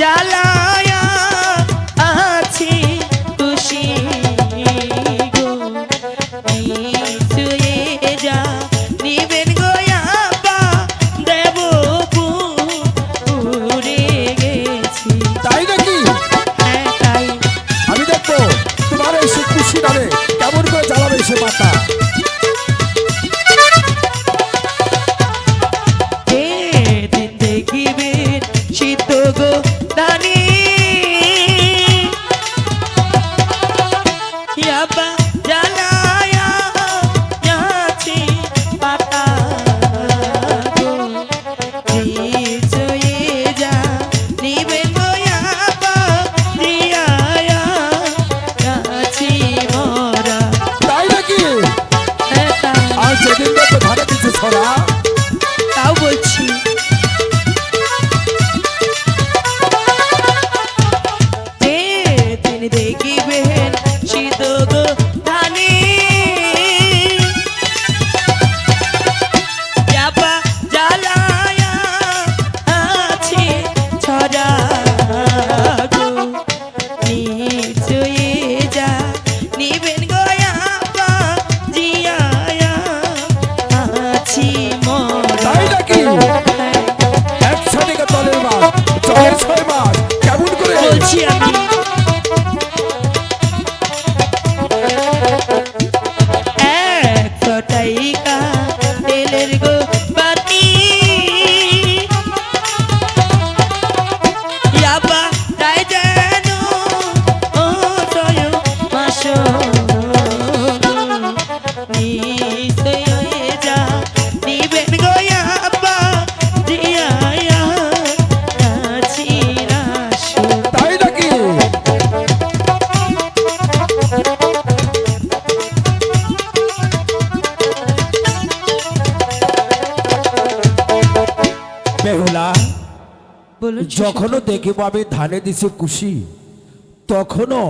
জ্বালায়া আছে খুশি গো। নিশুয়ে যা নিবেন গোয়াবা দেব পুরে গেছি। তাই নাকি? হ্যাঁ তাই। আমি দেখব তোমার এই সে খুশি নামে কেমন করে জ্বালাবে সে পাতা। আর যেদিন দেখব ধারে কিছু ছড়া। যখনও দেখিব আমি ধানে দিছি খুশি তখনও